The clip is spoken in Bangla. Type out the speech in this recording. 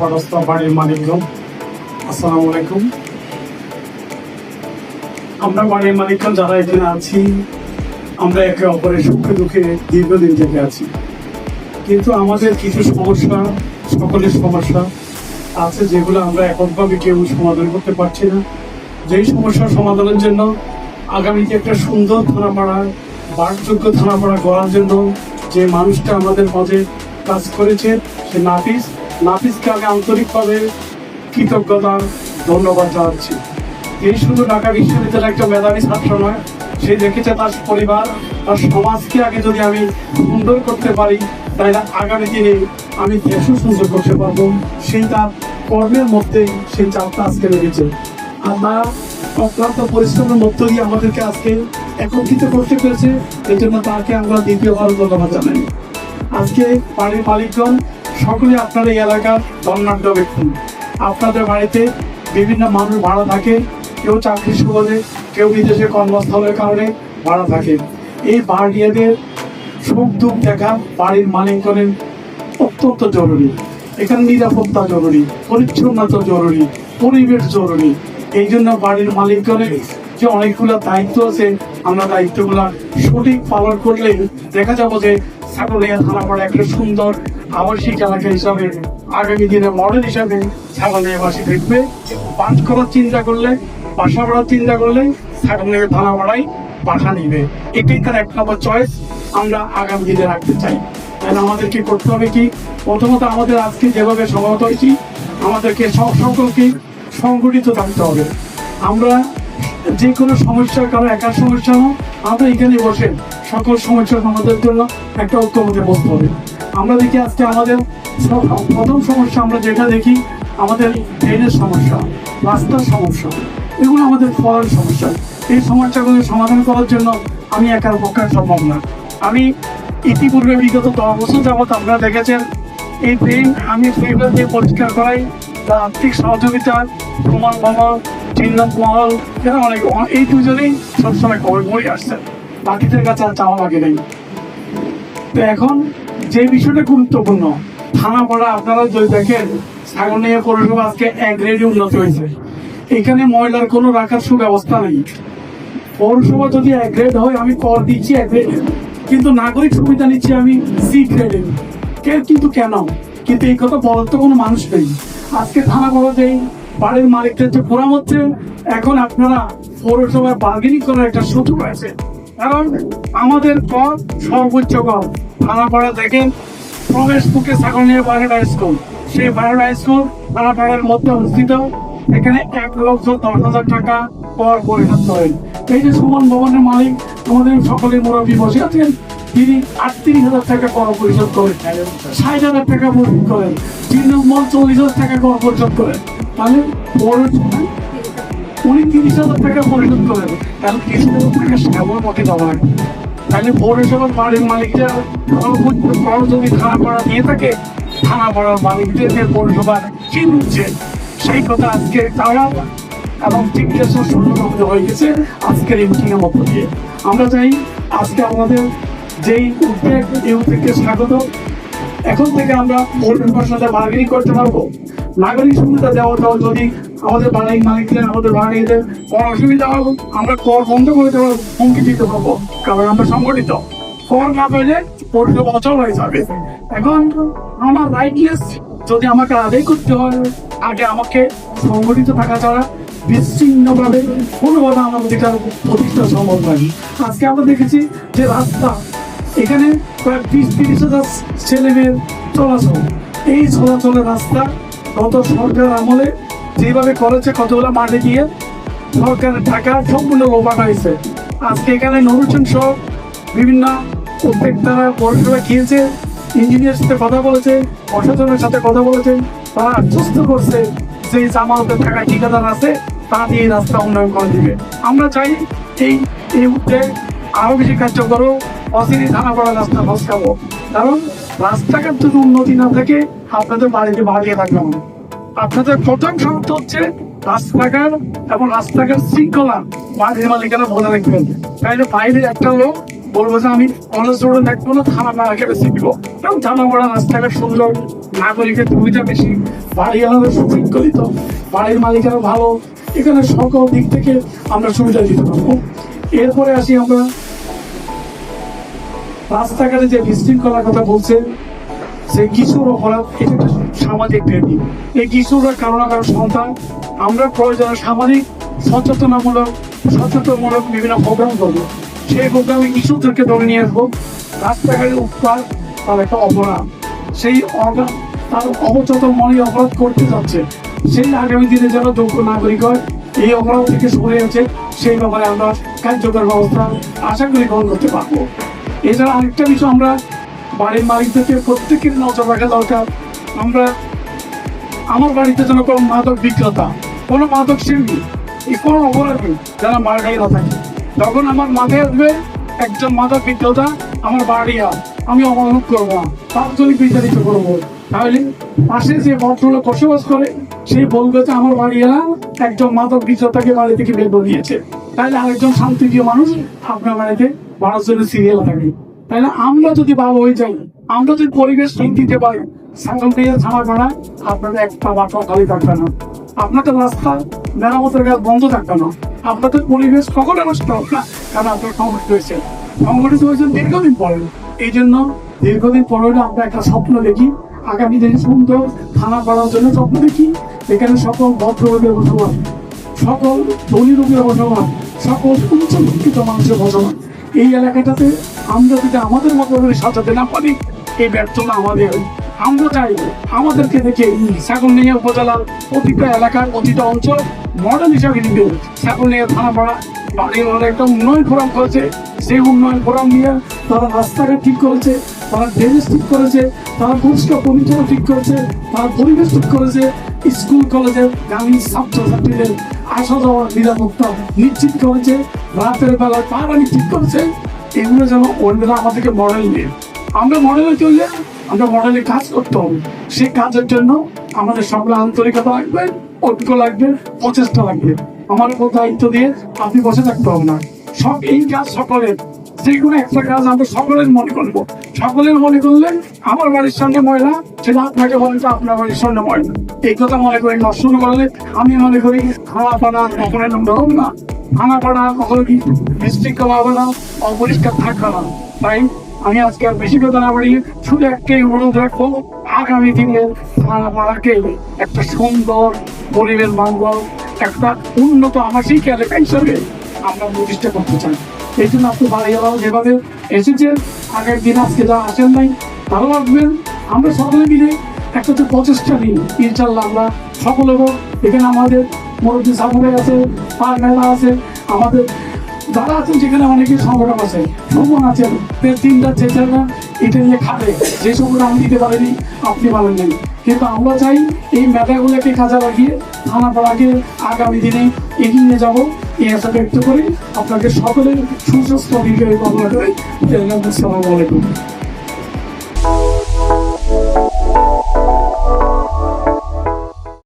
বাড়ির আসসালামু আলাইকুম। আমরা বাড়ির মালিকগণ যারা এখানে আছি, আমরা একে অপরের সুখে দুঃখে দীর্ঘদিন থেকে আছি। কিন্তু আমাদের কিছু সমস্যা, সকলের সমস্যা আছে যেগুলো আমরা এককভাবে কেউ সমাধান করতে পারছি না। যেই সমস্যার সমাধানের জন্য আগামীতে একটা সুন্দর থানাপাড়া, বাসযোগ্য থানাপাড়া করার জন্য যে মানুষটা আমাদের মাঝে কাজ করেছে সে নাফিস, নাফিসকে আমি আন্তরিকভাবে কৃতজ্ঞতা, ধন্যবাদ জানাচ্ছি। এই শুধু ঢাকা বিশ্ববিদ্যালয়ের একটা মেধাবী ছাত্র নয়, সে দেখেছে তার পরিবার, তার সমাজকে আগে যদি আমি সুন্দর করতে পারি, তাহলে আগামী দিনে আমি দেশও সুন্দর করতে পারব। সেই তার কর্মের মধ্যে সেই চাপটা আজকে লেগেছে। আর তারা অক্লান্ত পরিশ্রমের মধ্য দিয়ে আমাদেরকে আজকে একত্রিত করতে পেরেছে এই জন্য তাকে আমরা দ্বিতীয়বার ধন্যবাদ জানাই। আজকে বাড়ির মালিকগণ সকলে আপনার এই এলাকার ধন্যাঢ্য ব্যক্তি। আপনাদের বাড়িতে বিভিন্ন মানুষ ভাড়া থাকে, কেউ চাকরি সুবাদে, কেউ বিদেশে কর্মস্থলের কারণে ভাড়া থাকে। এই ভাড়িয়াদের সুখ দুঃখ দেখা বাড়ির মালিকগণের অত্যন্ত জরুরি। এখানে নিরাপত্তা জরুরি, পরিচ্ছন্নতা জরুরি, পরিবেশ জরুরি। এই জন্য বাড়ির মালিকগণের যে অনেকগুলো দায়িত্ব আছে, আমরা দায়িত্বগুলো সঠিক পালন করলে দেখা যাব যে ছাগলিয়া থানাপাড়া একটা সুন্দর আবাসিক এলাকা হিসাবে আগামী দিনে মডেল হিসাবে ছাগলিয়াবাসী দেখবে পাঁচ করার চিন্তা করলে, বাসা বাড়ার চিন্তা করলে ছাগলিয়া থানাপাড়ায় বাসা নিবে। এটাই তার এক নম্বর চয়েস আমরা আগামী দিনে রাখতে চাই। তাহলে আমাদের কি করতে হবে কি? প্রথমত আমাদের আজকে যেভাবে সমাগত হয়েছি, আমাদেরকে সব সকলকে সংগঠিত থাকতে হবে। আমরা যে কোনো সমস্যার কারণ একার সমস্যা হোক আমরা এখানে বসে সকল সমস্যার সমাধানের জন্য একটা ঐক্যমতে বসতে হবে। আমরা দেখি আজকে আমাদের প্রথম সমস্যা আমরা যেটা দেখি, আমাদের ট্রেনের সমস্যা, রাস্তার সমস্যা, এগুলো আমাদের প্রধান সমস্যা। এই সমস্যাগুলো সমাধান করার জন্য আমি একার পক্ষে সম্ভব না। আমি ইতিপূর্বে বিগত দশ বছর যাবৎ আপনারা দেখেছেন, এই ট্রেন আমি দিয়ে পরিষ্কার করাই, তার আর্থিক সহযোগিতা প্রমাণ মহল চিহ্নত মহল এরা অনেক এই দুজনেই সবসময় খবর বই আসছেন বাকিদের কাছে আর চাওয়া লাগে নেই। তো এখন যে বিষয়টা গুরুত্বপূর্ণ, থানা পাড়া আপনারা যদি দেখেন, সাগরনিয়া পৌরসভা আজকে এক গ্রেডে উন্নত হয়েছে। এখানে ময়লার কোনো রাখার সুব্যবস্থা নেই। পৌরসভা যদি এক গ্রেড হয়, আমি কর দিচ্ছি এক গ্রেড কিন্তু নাগরিক সুবিধা নিচ্ছি আমি সি গ্রেডে কিন্তু কেন? কিন্তু এই কথা বলার তো কোনো মানুষ নেই। আজকে থানা বলা যেই বাড়ির মালিকদের যে ফোরাম হচ্ছে, এখন আপনারা পৌরসভায় বার্গেনিং করার একটা সুযোগ আছে। কারণ আমাদের কর সর্বোচ্চ কর থানাপাড়া দেখেন, প্রবেশ মুখে নিয়ে বারোটা স্কুল সেই বারোটা স্কুল থানাপাড়ার মধ্যে অবস্থিত। এখানে এক লক্ষ দশ হাজার টাকা কর পরিশোধ করেন এই যে সুমন ভবনের মালিক, আমাদের সকলে মুরব্বী বসে আছেন। তিনি আটত্রিশ হাজার টাকা কর পরিশোধ করেন। ষাট হাজার টাকা পরিশোধ করেন। তৃণমূল চল্লিশ হাজার টাকা কর পরিশোধ করেন। তাহলে উনি তিরিশ হাজার টাকা পরিশোধ করেন। তাহলে তিরিশ হাজার টাকা সেবন মতে দেওয়া তাহলে পৌরসভার বাড়ির মালিকরা কর যদি থানা পাড়া দিয়ে থাকে, থানা পাড়ার মালিকদের পৌরসভার কি বুঝছে। সেই কথা আজকে তারা এবং জিজ্ঞাসা শুরু হয়ে গেছে, আজকের এই মিটিং এর মধ্য দিয়ে। আমরা চাই আজকে আমাদের যেই উদ্বেগ এই উদ্বেগকে স্বাগত। এখন থেকে আমরা পৌরসভার সাথে বার্গেনিং করতে পারব। নাগরিক সুবিধা দেওয়া দাও যদি আমাদের বাড়ি মালিকদের আমাদের বাড়িদের কোনো অসুবিধা হবে, আমরা কর বন্ধ করে দেওয়ার হুমকি দিতে পারব, কারণ আমরা সংগঠিত। কর না পেলে পৌরসভা অচল হয়ে যাবে। এখন আমার রাইটলেস যদি আমাকে আদায় করতে হয়, আগে আমাকে সংগঠিত থাকা ছাড়া বিচ্ছিন্নভাবে কোনোভাবে আমার অধিকার প্রতিষ্ঠা সম্ভব নয় আজকে আমরা দেখেছি যে রাস্তা এখানে প্রায় বিশ তিরিশ হাজার ছেলে মেয়ের চলাচল। এই চলাচলের রাস্তা গত সরকার আমলে যেভাবে করেছে, কতগুলো মাঠে গিয়ে সরকারের টাকা সম্পূর্ণ লোপাট হয়েছে। আজকে এখানে নুরুচন সহ বিভিন্ন উদ্যোক্তারা পৌরসভা গিয়েছে ইঞ্জিনিয়ার সাথে কথা বলেছে, প্রশাসনের সাথে কথা বলেছে, তারা আশ্বস্ত করছে যে জামালতের টাকা ঠিকাদার আছে তা দিয়ে রাস্তা উন্নয়ন করে দিবে। আমরা চাই এই এই উদ্যোগ আরও বেশি কার্যকর অচিরি থানা পড়া রাস্তা ফসকাবো কারণ রাস্তাঘাট যদি উন্নতি না থাকে, আপনাদের বাড়িতে বাড়িয়ে থাকবে না। আপনাদের প্রথম শর্ত হচ্ছে রাস্তাঘাট এবং রাস্তাঘাট শৃঙ্খলা। বাড়ির মালিকেরা বলে রাখবেন, তাইলে বাইরে একটা লোক বলব যে, আমি কলেজ রোডে দেখব না, থানা না রেখে বেশি দিব। এবং জানা বড় রাস্তাঘাট সুন্দর, নাগরিকের সুবিধা বেশি, বাড়ি আমাদের সুশৃঙ্খলিত বাড়ির মালিকেরা ভালো। এখানে সকল দিক থেকে আমরা সুবিধা দিতে পারব। এরপরে আসি আমরা রাস্তাঘাটে যে বিশৃঙ্খলার কথা বলছে যে কিশোর অপরাধ এটা একটা সামাজিক ব্যাধি এই কিশোররা কারও না কারও সন্তান। আমরা প্রয়োজনে সামাজিক, সচেতনামূলক, সচেতনমূলক বিভিন্ন প্রোগ্রাম করব। সেই প্রোগ্রামে কিশোরদেরকে ধরে নিয়ে আসব। রাস্তাঘাটে উৎপাদ তার একটা অপরাধ। সেই অগা- তার অবচেতন মনে অপরাধ করতে যাচ্ছে। সেই আগামী দিনে যেন যোগ্য নাগরিক হয়, এই অপরাধ থেকে সরে আছে সেই ব্যাপারে আমরা কার্যকর ব্যবস্থা আশা করি গ্রহণ করতে পারব। এছাড়া আরেকটা বিষয়, আমরা বাড়ির মালিকদেরকে প্রত্যেকের নজর রাখা দরকার। আমরা, আমার বাড়িতে যেন কোনো মাদক বিক্রেতা, কোনো মাদক শিল্পী এই কোনো অপরাধ যারা মার্কাই না থাকে। তখন আমার মাথায় আসবে, একজন মাদক বিক্রেতা আমার বাড়ি আস আমি অবরোধ করব না তাৎক্ষণিক বিচারিত করব। তাহলে পাশে যে ভদ্রলোক বসবাস করে সে বলবে যে আমার বাড়ি এলা একজন মাদক বিক্রেতাকে বাড়ি থেকে বের দিয়েছে। তাহলে আরেকজন শান্তিপ্রিয় মানুষ আপনার বাড়িতে জন্য সিরিয়াল থাকে। তাহলে আমরা যদি ভালো হয়ে যাই, আমরা যদি পরিবেশ দিতে সাইকেল দিয়ে ছাড়া করা আপনাদের একটা বাটা খালি থাকবে না। আপনাদের রাস্তা মেরামতের কাজ বন্ধ থাকবে না। আপনাদের পরিবেশ কখনো নষ্ট হবে না। কারণ আপনার সংগঠিত হয়েছে সংগঠিত হয়েছে দীর্ঘদিন পরে। এই জন্য দীর্ঘদিন পরে আমরা একটা স্বপ্ন দেখি। আগামী দিনে সুন্দর থানা করার জন্য স্বপ্ন দেখি। এখানে সকল ভদ্রলোকের বসবাস সকল ধনী লোকের বসবাস সকল উচ্চ শিক্ষিত মানুষের বসবাস এই এলাকাটাতে আমরা যদি আমাদের মতো করে সাজাতে না পারি, এই ব্যর্থতা আমাদের। আমরা চাই আমাদেরকে দেখে সাগরনিয়া উপজেলার প্রতিটা এলাকার প্রতিটা অঞ্চল মডেল হিসাবে নিবে। সাগরনিয়া থানা পাড়া বাড়ি ওরা একটা উন্নয়ন ফোরাম করেছে। সেই উন্নয়ন ফোরাম নিয়ে তারা রাস্তাঘাট ঠিক করেছে, তারা ড্রেনেজ ঠিক করেছে, তারা পরিষ্কার পরিচ্ছন্ন ঠিক করেছে, তারা পরিবেশ ঠিক করেছে। স্কুল, কলেজের গ্রামীণ ছাত্রছাত্রীদের আসা নিরাপত্তা নিশ্চিত করেছে। রাতের বেলায় পাড়া নিশ্চিত করেছে। এগুলো যেন অন্যরা আমাদেরকে মডেল নিয়ে। আমরা মডেলে চললে আমরা মডেলে কাজ করতে হবে। সেই কাজের জন্য আমাদের সকলে আন্তরিকতা লাগবে, ঐক্য লাগবে, প্রচেষ্টা লাগবে। আমার উপর দায়িত্ব দিয়ে আপনি বসে থাকতে হবে না। সব এই কাজ সকলের, যে কোনো একটা কাজ আমরা সকলের মনে করব। সকলের মনে করলেন আমার বাড়ির সামনে ময়লা, সেটা আপনাকে বলে যে আপনার বাড়ির সামনে ময়লা। এই কথা মনে করি নষ্ট করলে আমি মনে করি খাওয়া পানা কখনো হবে না। ভাঙা পাড়া কখনো কি বিশৃঙ্খলা হবে না, অপরিষ্কার থাকবে না। তাই আমি আজকে আর বেশি কথা না বাড়িয়ে শুধু একটাই অনুরোধ রাখব, আগামী দিনে ভাঙা পাড়াকে একটা সুন্দর পরিবেশ বান্ধব একটা উন্নত আবাসিক এলাকা হিসাবে আমরা প্রতিষ্ঠা করতে চাই। এই জন্য আপনি বাড়িওয়ালাও যেভাবে এসেছেন, আগের দিন, আজকে যা আসেন নাই, ভালো রাখবেন আমরা সকলে মিলে একটা তো প্রচেষ্টা নিই। ইনশাল্লাহ আমরা সকলে এখানে আমাদের মুরব্বী সামনে আছে পার মেলা আছে, আমাদের যারা আছেন, সেখানে অনেকে সংগঠন আছে। ভ্রমণ আছেন তিনটা চেচারা এটা নিয়ে খাবে। যে সবগুলো আমি দিতে পারিনি, আপনি পারেন নাই। কিন্তু আমরা চাই এই মেধাগুলোকে খাজা লাগিয়ে থানা পাড়াকে আগামী দিনে এগিয়ে নিয়ে যাব। এই আশা ব্যক্ত করি আপনাকে সকলের সুস্বাস্থ্য বিজয় কামনা করি আসসালামু আলাইকুম।